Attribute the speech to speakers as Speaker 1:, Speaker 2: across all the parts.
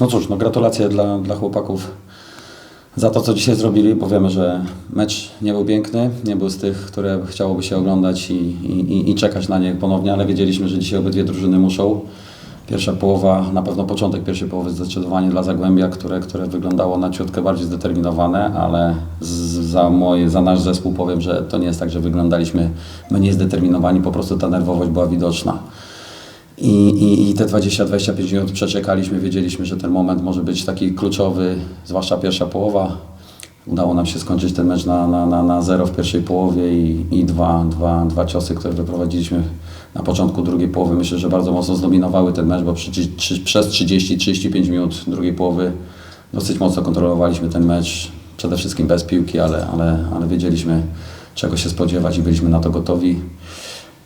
Speaker 1: No cóż, no gratulacje dla, dla chłopaków za to, co dzisiaj zrobili, bo wiemy, że mecz nie był piękny, nie był z tych, które chciałoby się oglądać i, i, i- i czekać na nie ponownie, ale wiedzieliśmy, że dzisiaj obydwie drużyny muszą. Pierwsza połowa, na pewno początek pierwszej połowy zdecydowanie dla Zagłębia, które, które wyglądało na ciutkę bardziej zdeterminowane, ale z, za, moje, za nasz zespół powiem, że to nie jest tak, że wyglądaliśmy mniej zdeterminowani, po prostu ta nerwowość była widoczna. I, i, I te 20-25 minut przeczekaliśmy, wiedzieliśmy, że ten moment może być taki kluczowy, zwłaszcza pierwsza połowa. Udało nam się skończyć ten mecz na, na, na, na zero w pierwszej połowie i, i dwa, dwa, dwa ciosy, które wyprowadziliśmy na początku drugiej połowy. Myślę, że bardzo mocno zdominowały ten mecz, bo przy, przy, przez 30-35 minut drugiej połowy dosyć mocno kontrolowaliśmy ten mecz. Przede wszystkim bez piłki, ale, ale, ale wiedzieliśmy czego się spodziewać i byliśmy na to gotowi.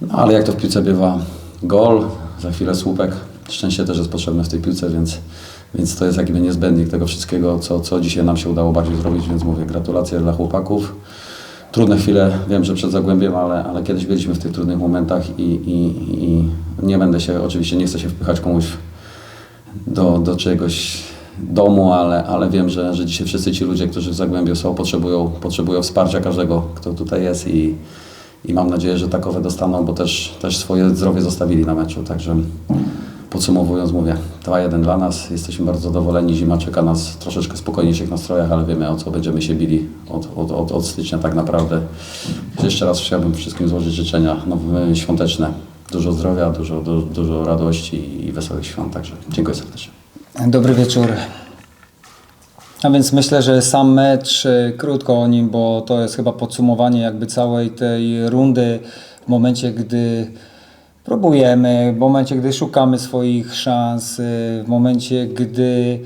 Speaker 1: No ale jak to w piłce bywa, gol, za chwilę słupek. Szczęście też jest potrzebne w tej piłce, więc, więc to jest jakby niezbędnik tego wszystkiego, co, co dzisiaj nam się udało bardziej zrobić, więc mówię gratulacje dla chłopaków. Trudne chwile, wiem, że przed Zagłębiem, ale, ale kiedyś byliśmy w tych trudnych momentach i, i, i nie będę się, oczywiście nie chcę się wpychać komuś do, do czegoś domu, ale, ale wiem, że, że dzisiaj wszyscy ci ludzie, którzy w Zagłębiu są, potrzebują, potrzebują wsparcia każdego, kto tutaj jest i, i mam nadzieję, że takowe dostaną, bo też, też swoje zdrowie zostawili na meczu, także podsumowując mówię, 2-1 dla nas, jesteśmy bardzo zadowoleni, zima czeka nas troszeczkę spokojniejszych nastrojach, ale wiemy o co będziemy się bili od, od, od, od stycznia tak naprawdę. Jeszcze raz chciałbym wszystkim złożyć życzenia nowe, świąteczne, dużo zdrowia, dużo, dużo, dużo radości i wesołych świąt, także dziękuję serdecznie.
Speaker 2: Dobry wieczór. A więc myślę, że sam mecz, e, krótko o nim, bo to jest chyba podsumowanie jakby całej tej rundy w momencie, gdy próbujemy, w momencie, gdy szukamy swoich szans, e, w momencie, gdy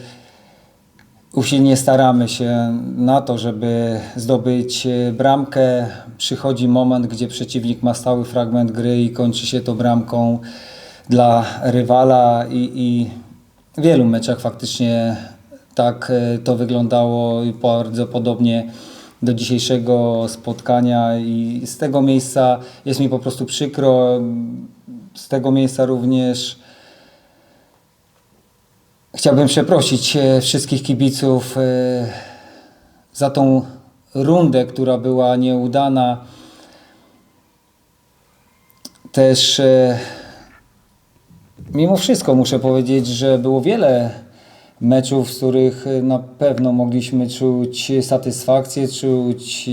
Speaker 2: usilnie staramy się na to, żeby zdobyć e, bramkę. Przychodzi moment, gdzie przeciwnik ma stały fragment gry i kończy się to bramką dla rywala i, i w wielu meczach faktycznie tak e, to wyglądało i bardzo podobnie do dzisiejszego spotkania i z tego miejsca jest mi po prostu przykro. Z tego miejsca również Chciałbym przeprosić e, wszystkich kibiców e, za tą rundę, która była nieudana. Też mimo wszystko muszę powiedzieć, że było wiele meczów, z których e, na pewno mogliśmy czuć satysfakcję, czuć,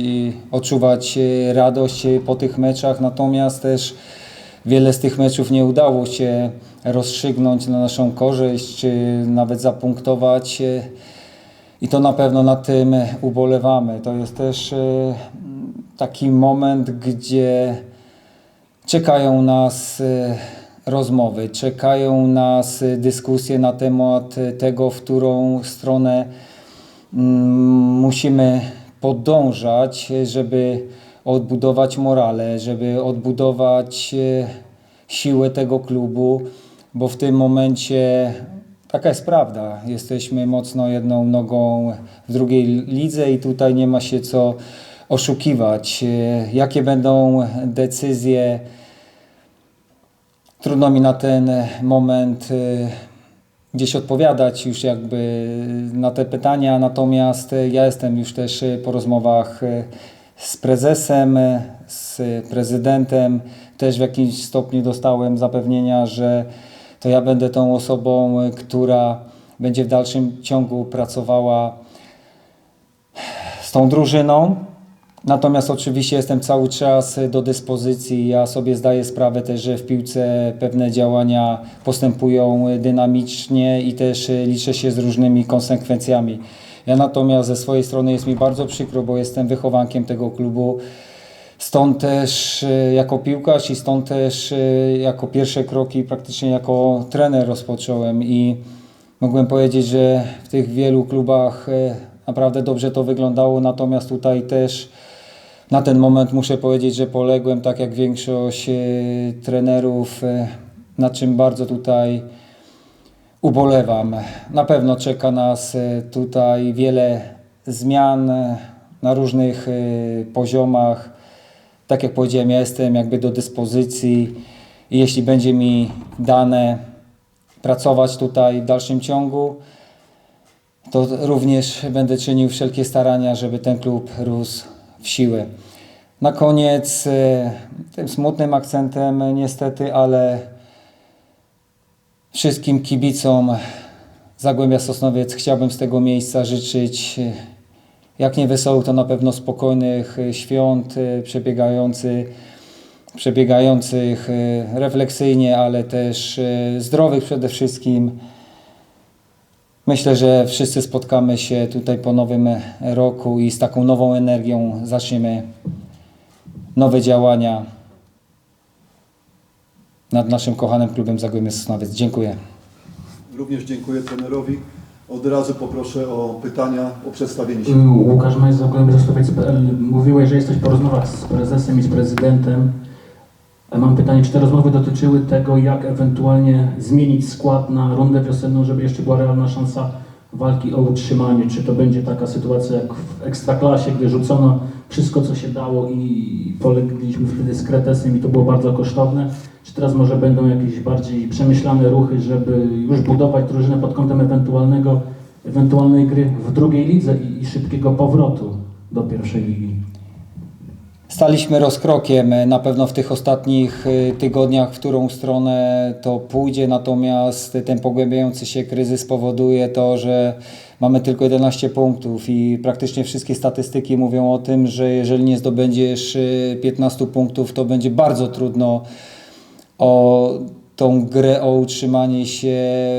Speaker 2: odczuwać e, radość e, po tych meczach, natomiast też wiele z tych meczów nie udało się rozstrzygnąć na naszą korzyść, czy nawet zapunktować. I to na pewno na tym ubolewamy. To jest też taki moment, gdzie czekają nas rozmowy, czekają nas dyskusje na temat tego, w którą stronę mm, musimy podążać, żeby odbudować morale, żeby odbudować e, siłę tego klubu, bo w tym momencie taka jest prawda. Jesteśmy mocno jedną nogą w drugiej lidze i tutaj nie ma się co oszukiwać. E, Jakie będą decyzje? Trudno mi na ten moment y, gdzieś odpowiadać już jakby na te pytania, natomiast ja jestem już też po rozmowach y, z prezesem, z prezydentem. Też w jakimś stopniu dostałem zapewnienia, że to ja będę tą osobą, która będzie w dalszym ciągu pracowała z tą drużyną. Natomiast oczywiście jestem cały czas do dyspozycji. Ja sobie zdaję sprawę też, że w piłce pewne działania postępują dynamicznie i też liczę się z różnymi konsekwencjami. Ja natomiast ze swojej strony jest mi bardzo przykro, bo jestem wychowankiem tego klubu. Stąd też e, jako piłkarz i stąd też e, jako pierwsze kroki praktycznie jako trener rozpocząłem i mogłem powiedzieć, że w tych wielu klubach e, naprawdę dobrze to wyglądało, natomiast tutaj też na ten moment muszę powiedzieć, że poległem tak jak większość e, trenerów, e, na czym bardzo tutaj ubolewam. Na pewno czeka nas e, tutaj wiele zmian na różnych poziomach. Tak jak powiedziałem, ja jestem jakby do dyspozycji i jeśli będzie mi dane pracować tutaj w dalszym ciągu, to również będę czynił wszelkie starania, żeby ten klub rósł w siłę. Na koniec, e, tym smutnym akcentem niestety, ale wszystkim kibicom Zagłębia Sosnowiec chciałbym z tego miejsca życzyć e, jak nie wesołych, to na pewno spokojnych e, świąt przebiegający, przebiegających refleksyjnie, ale też zdrowych przede wszystkim. Myślę, że wszyscy spotkamy się tutaj po nowym roku i z taką nową energią zaczniemy nowe działania nad naszym kochanym klubem Zagłębie Sosnowiec. Dziękuję.
Speaker 3: Również dziękuję trenerowi. Od razu poproszę o pytania, o przedstawienie się.
Speaker 4: Łukasz Majs, Zagłębie Zostawiec.pl. Mówiłeś, że jesteś po rozmowach z prezesem i z prezydentem. E, Mam pytanie, czy te rozmowy dotyczyły tego, jak ewentualnie zmienić skład na rundę wiosenną, żeby jeszcze była realna szansa walki o utrzymanie? Czy to będzie taka sytuacja jak w Ekstraklasie, gdzie rzucono wszystko, co się dało i polegliśmy wtedy z Kretesem i to było bardzo kosztowne? Czy teraz może będą jakieś bardziej przemyślane ruchy, żeby już budować drużynę pod kątem ewentualnego, ewentualnej gry w drugiej lidze i, i szybkiego powrotu do pierwszej ligi?
Speaker 2: Staliśmy rozkrokiem na pewno w tych ostatnich e, tygodniach, w którą stronę to pójdzie, natomiast ten pogłębiający się kryzys powoduje to, że mamy tylko 11 punktów i praktycznie wszystkie statystyki mówią o tym, że jeżeli nie zdobędziesz e, 15 punktów, to będzie bardzo trudno o tą grę, o utrzymanie się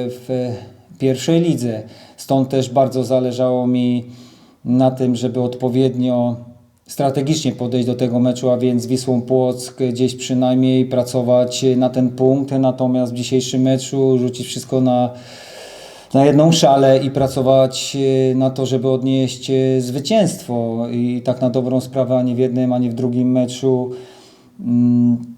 Speaker 2: w pierwszej lidze. Stąd też bardzo zależało mi na tym, żeby odpowiednio strategicznie podejść do tego meczu, a więc Wisłą Płock gdzieś przynajmniej pracować na ten punkt, natomiast w dzisiejszym meczu rzucić wszystko na, na jedną szalę i pracować e, na to, żeby odnieść e, zwycięstwo. I tak na dobrą sprawę ani w jednym, ani w drugim meczu mm,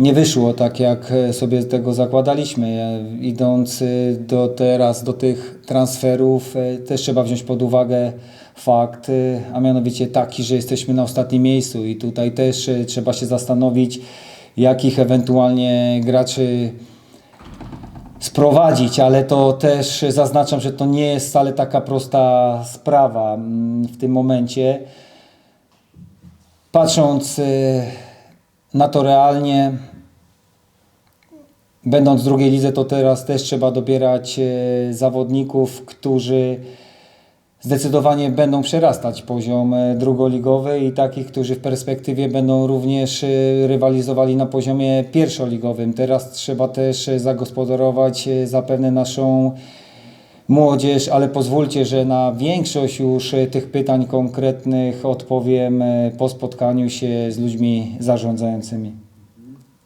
Speaker 2: nie wyszło tak, jak e, sobie tego zakładaliśmy. E, Idąc e, do teraz do tych transferów, też trzeba wziąć pod uwagę fakt, a mianowicie taki, że jesteśmy na ostatnim miejscu i tutaj też trzeba się zastanowić, jakich ewentualnie graczy sprowadzić, ale to też zaznaczam, że to nie jest wcale taka prosta sprawa mm, w tym momencie. Patrząc na to realnie, będąc w drugiej lidze, to teraz też trzeba dobierać e, zawodników, którzy zdecydowanie będą przerastać poziom e, drugoligowy i takich, którzy w perspektywie będą również e, rywalizowali na poziomie pierwszoligowym. Teraz trzeba też zagospodarować zapewne naszą młodzież, ale pozwólcie, że na większość już e, tych pytań konkretnych odpowiem e, po spotkaniu się z ludźmi zarządzającymi.